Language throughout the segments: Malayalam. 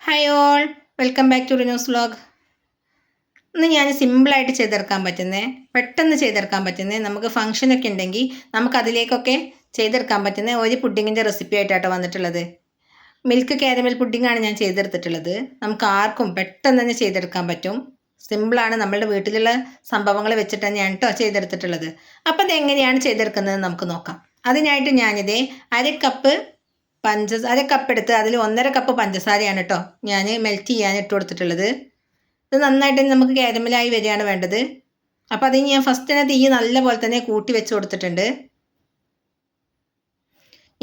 Hi all welcome back to Rinu's vlog ഇന്ന് ഞാൻ സിമ്പിളായിട്ട് ചെയ്തെടുക്കാൻ പറ്റുന്നേ പെട്ടെന്ന് ചെയ്തെടുക്കാൻ പറ്റുന്നേ നമുക്ക് ഫംഗ്ഷനൊക്കെ ഉണ്ടെങ്കിൽ നമുക്ക് അതിലേക്കൊക്കെ ചെയ്തെടുക്കാൻ പറ്റുന്ന ഒരു പുഡിങ്ങിന്റെ റെസിപ്പി ആയിട്ടാട്ടോ വന്നിട്ടുള്ളത്. മിൽക്ക് കാരമൽ പുഡിങ്ങാണ് ഞാൻ ചെയ്തെടുത്തിട്ടുള്ളത്. നമുക്ക് ആർക്കും പെട്ടെന്ന് തന്നെ ചെയ്തെടുക്കാൻ പറ്റും. സിമ്പിളാണ് നമ്മളുടെ വീട്ടിലുള്ള സംഭവങ്ങൾ വെച്ചിട്ടാണ് ഞാൻ കേട്ടോ ചെയ്തെടുത്തിട്ടുള്ളത്. അപ്പോൾ ഇത് എങ്ങനെയാണ് ചെയ്തെടുക്കുന്നത് നമുക്ക് നോക്കാം. അതിനായിട്ട് ഞാനിതേ അര കപ്പ് പഞ്ച അര കപ്പ് എടുത്ത് അതിൽ ഒന്നര കപ്പ് പഞ്ചസാരയാണ് കേട്ടോ ഞാൻ മെൽറ്റ് ചെയ്യാൻ ഇട്ട് കൊടുത്തിട്ടുള്ളത്. ഇത് നന്നായിട്ട് നമുക്ക് കാരമലായി വരികയാണ് വേണ്ടത്. അപ്പോൾ അതിന് ഞാൻ ഫസ്റ്റ് തന്നെ തീ നല്ല പോലെ തന്നെ കൂട്ടി വെച്ച് കൊടുത്തിട്ടുണ്ട്.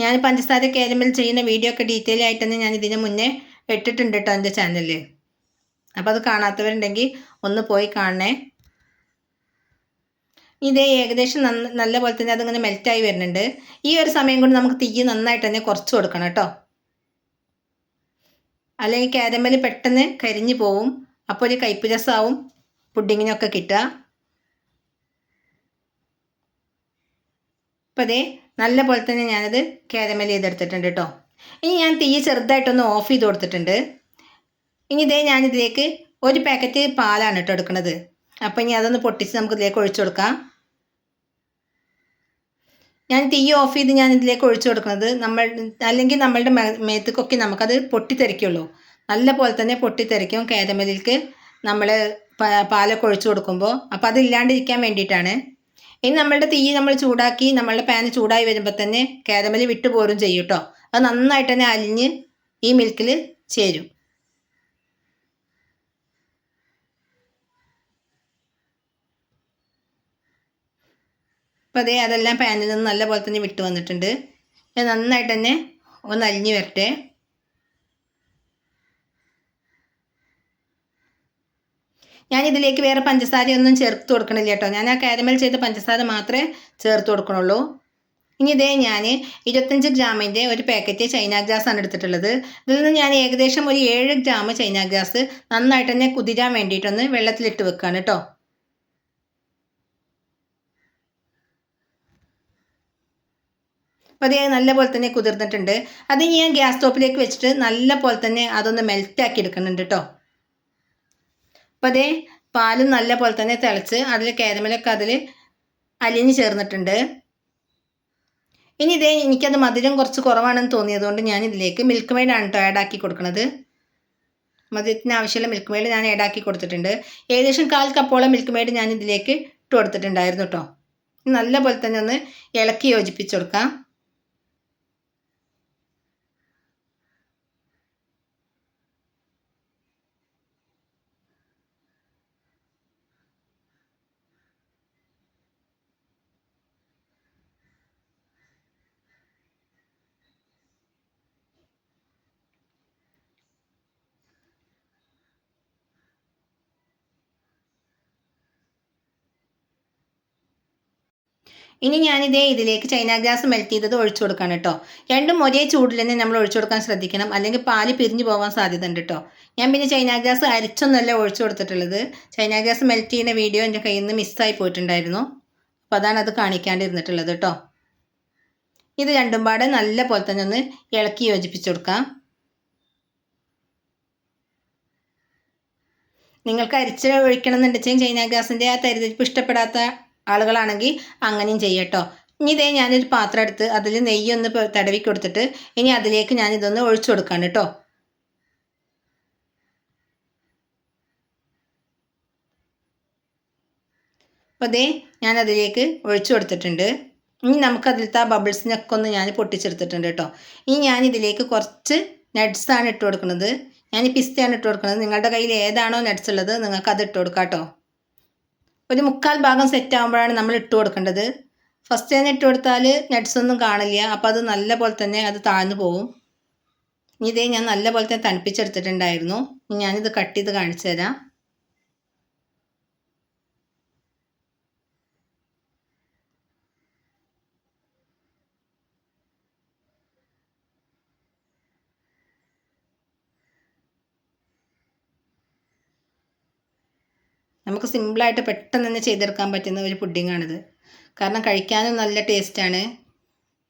ഞാൻ പഞ്ചസാര കാരമൽ ചെയ്യുന്ന വീഡിയോ ഒക്കെ ഡീറ്റെയിൽ ആയിട്ട് തന്നെ ഞാൻ ഇതിന് മുന്നേ ഇട്ടിട്ടുണ്ട് കേട്ടോ എന്റെ ചാനലിൽ അപ്പോൾ അത് കാണാത്തവരുണ്ടെങ്കിൽ ഒന്ന് പോയി കാണണേ. ഇതേ ഏകദേശം നന്ന നല്ല പോലെ തന്നെ അതിങ്ങനെ മെൽറ്റായി വരുന്നുണ്ട്. ഈ ഒരു സമയം കൊണ്ട് നമുക്ക് തീ നന്നായിട്ട് തന്നെ കുറച്ച് കൊടുക്കണം കേട്ടോ. അല്ലെങ്കിൽ കാരമൽ പെട്ടെന്ന് കരിഞ്ഞു പോവും. അപ്പോൾ ഒരു കയ്പ്പ് രസമാവും. പുഡിങ്ങിനൊക്കെ കിട്ടുക. അപ്പോൾ അതേ നല്ല പോലെ തന്നെ ഞാനത് കാരമൽ ചെയ്തെടുത്തിട്ടുണ്ട് കേട്ടോ. ഇനി ഞാൻ തീ ചെറുതായിട്ടൊന്ന് ഓഫ് ചെയ്ത് കൊടുത്തിട്ടുണ്ട്. ഇനി ഇതേ ഞാനിതിലേക്ക് ഒരു പാക്കറ്റ് പാലാണ് കേട്ടോ എടുക്കുന്നത്. അപ്പോൾ ഇനി അതൊന്ന് പൊട്ടിച്ച് നമുക്ക് ഇതിലേക്ക് ഒഴിച്ചു കൊടുക്കാം. ഞാൻ തീ ഓഫ് ചെയ്ത് ഞാൻ ഇതിലേക്ക് ഒഴിച്ചു കൊടുക്കുന്നത് നമ്മൾ അല്ലെങ്കിൽ നമ്മളുടെ മേത്തേക്കൊക്കെ നമുക്കത് പൊട്ടിത്തെറിക്കുള്ളൂ. നല്ല പോലെ തന്നെ പൊട്ടിത്തെറിക്കും. കേതമലിക്ക് നമ്മൾ പാലൊക്കെ ഒഴിച്ചു കൊടുക്കുമ്പോൾ. അപ്പോൾ അതില്ലാണ്ടിരിക്കാൻ വേണ്ടിയിട്ടാണ്. ഇനി നമ്മളുടെ തീ നമ്മൾ ചൂടാക്കി നമ്മളുടെ പാന് ചൂടായി വരുമ്പോൾ തന്നെ കേതമലി വിട്ടു പോരും ചെയ്യും കേട്ടോ അത് നന്നായിട്ട് തന്നെ അലിഞ്ഞ് ഈ മിൽക്കിൽ ചേരും. അപ്പോൾ അതേ അതെല്ലാം പാനിൽ നിന്ന് നല്ല പോലെ തന്നെ വിട്ട് വന്നിട്ടുണ്ട്. ഞാൻ നന്നായിട്ട് തന്നെ ഒന്ന് അലിഞ്ഞ് വരട്ടെ. ഞാൻ ഇതിലേക്ക് വേറെ പഞ്ചസാരയൊന്നും ചേർത്ത് കൊടുക്കണില്ല കേട്ടോ. ഞാൻ ആ കാരമൽ ചെയ്ത പഞ്ചസാര മാത്രമേ ചേർത്ത് കൊടുക്കണുള്ളൂ. ഇനി ഇതേ ഞാൻ ഇരുപത്തഞ്ച് ഗ്രാമിന്റെ ഒരു പാക്കറ്റ് ചൈന ഗ്രാസ് ആണ് എടുത്തിട്ടുള്ളത്. ഇതിൽ നിന്ന് ഞാൻ ഏകദേശം ഒരു ഏഴ് ഗ്രാം ചൈന ഗ്രാസ് നന്നായിട്ട് തന്നെ കുതിരാൻ വേണ്ടിയിട്ടൊന്ന് വെള്ളത്തിലിട്ട് വെക്കുകയാണ് കേട്ടോ. അപ്പോൾ നല്ല പോലെ തന്നെ കുതിർന്നിട്ടുണ്ട്. അത് ഞാൻ ഗ്യാസ് സ്റ്റോപ്പിലേക്ക് വെച്ചിട്ട് നല്ല പോലെ തന്നെ അതൊന്ന് മെൽറ്റാക്കി എടുക്കുന്നുണ്ട് കേട്ടോ അപ്പോൾ അതേ പാലും നല്ല പോലെ തന്നെ തിളച്ച് അതിൽ കാരമലൊക്കെ അതിൽ അലിഞ്ഞ് ചേർന്നിട്ടുണ്ട്. ഇനി ഇതേ എനിക്കത് മധുരം കുറച്ച് കുറവാണെന്ന് തോന്നിയതുകൊണ്ട് ഞാൻ ഇതിലേക്ക് മിൽക്ക് മെയ്ഡാണ് കേട്ടോ ആക്കി കൊടുക്കുന്നത്. മധുരത്തിന് ആവശ്യമുള്ള മിൽക്ക് മെയ്ഡ് ഞാൻ ആഡാക്കി കൊടുത്തിട്ടുണ്ട്. ഏകദേശം കാൽ കപ്പോളം മിൽക്ക് മെയ്ഡ് ഞാൻ ഇതിലേക്ക് ഇട്ട് കൊടുത്തിട്ടുണ്ടായിരുന്നു കേട്ടോ നല്ല പോലെ തന്നെ ഒന്ന് ഇളക്കി യോജിപ്പിച്ച് കൊടുക്കാം. ഇനി ഞാനിതേ ഇതിലേക്ക് ചൈന ഗ്ലാസ് മെൽറ്റ് ചെയ്തത് ഒഴിച്ചു കൊടുക്കണം കേട്ടോ രണ്ടും ഒരേ ചൂടിൽ തന്നെ നമ്മൾ ഒഴിച്ചു കൊടുക്കാൻ ശ്രദ്ധിക്കണം. അല്ലെങ്കിൽ പാൽ പിരിഞ്ഞു പോകാൻ സാധ്യത ഉണ്ട് കേട്ടോ ഞാൻ പിന്നെ ചൈന ഗ്ലാസ് അരിച്ചൊന്നല്ല ഒഴിച്ചു കൊടുത്തിട്ടുള്ളത്. ചൈന ഗ്ലാസ് മെൽറ്റ് ചെയ്യുന്ന വീഡിയോ എന്റെ കയ്യിൽ നിന്ന് മിസ്സായി പോയിട്ടുണ്ടായിരുന്നു. അപ്പോൾ അതാണ് അത് കാണിക്കാണ്ടിരുന്നിട്ടുള്ളത് കേട്ടോ ഇത് രണ്ടും പാടെ നല്ല പോലെ തന്നെ ഒന്ന് ഇളക്കി യോജിപ്പിച്ചു കൊടുക്കാം. നിങ്ങൾക്ക് അരിച്ച് ഒഴിക്കണം എന്നുണ്ടെങ്കിൽ ചൈന ഗ്യാസിന്റെ ആ തരിതിരിപ്പ് ഇഷ്ടപ്പെടാത്ത ആളുകളാണെങ്കിൽ അങ്ങനെയും ചെയ്യട്ടോ. ഇനി ഇതേ ഞാനൊരു പാത്രം എടുത്ത് അതിൽ നെയ്യൊന്ന് തടവി കൊടുത്തിട്ട് ഇനി അതിലേക്ക് ഞാൻ ഇതൊന്ന് ഒഴിച്ചു കൊടുക്കാണ് കേട്ടോ അപ്പോൾ അതേ ഞാൻ അതിലേക്ക് ഒഴിച്ചു കൊടുത്തിട്ടുണ്ട്. ഇനി നമുക്കതിലത്തെ ആ ബബിൾസിനൊക്കെ ഒന്ന് ഞാൻ പൊട്ടിച്ചെടുത്തിട്ടുണ്ട് കേട്ടോ ഇനി ഞാൻ ഇതിലേക്ക് കുറച്ച് നട്ട്സാണ് ഇട്ട് കൊടുക്കുന്നത്. ഞാൻ പിസ്തയാണ് ഇട്ട് കൊടുക്കുന്നത്. നിങ്ങളുടെ കയ്യിൽ ഏതാണോ നട്ട്സ് ഉള്ളത് നിങ്ങൾക്ക് അത് ഇട്ട് കൊടുക്കാം കേട്ടോ ഒരു മുക്കാൽ ഭാഗം സെറ്റ് ആകുമ്പോഴാണ് നമ്മൾ ഇട്ട് കൊടുക്കേണ്ടത്. ഫസ്റ്റ് തന്നെ ഇട്ട് കൊടുത്താൽ നട്ട്സ് ഒന്നും കാണില്ല. അപ്പോൾ അത് നല്ല പോലെ തന്നെ അത് താഴ്ന്നു പോകും. ഇനി ഇതേ ഞാൻ നല്ല പോലെ തന്നെ തണുപ്പിച്ചെടുത്തിട്ടുണ്ടായിരുന്നു. ഞാനിത് കട്ട് ചെയ്ത് കാണിച്ചു തരാം നമുക്ക് സിമ്പിളായിട്ട് പെട്ടെന്ന് തന്നെ ചെയ്തെടുക്കാൻ പറ്റുന്ന ഒരു പുഡിങ്ങാണിത് കാരണം കഴിക്കാനും നല്ല ടേസ്റ്റാണ്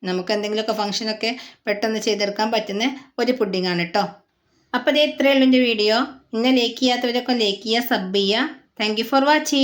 നമുക്ക് എന്തെങ്കിലുമൊക്കെ ഫംഗ്ഷനൊക്കെ പെട്ടെന്ന് ചെയ്തെടുക്കാൻ പറ്റുന്ന ഒരു പുഡിങ്ങാണ് കേട്ടോ അപ്പോൾ ഇതേ ഇത്രയേ ഉള്ളൂ എന്റെ വീഡിയോ ഇന്നെ ലൈക്ക് ചെയ്യാത്തവരൊക്കെ ലൈക്ക് ചെയ്യുക സബ് ചെയ്യുക. Thank for watching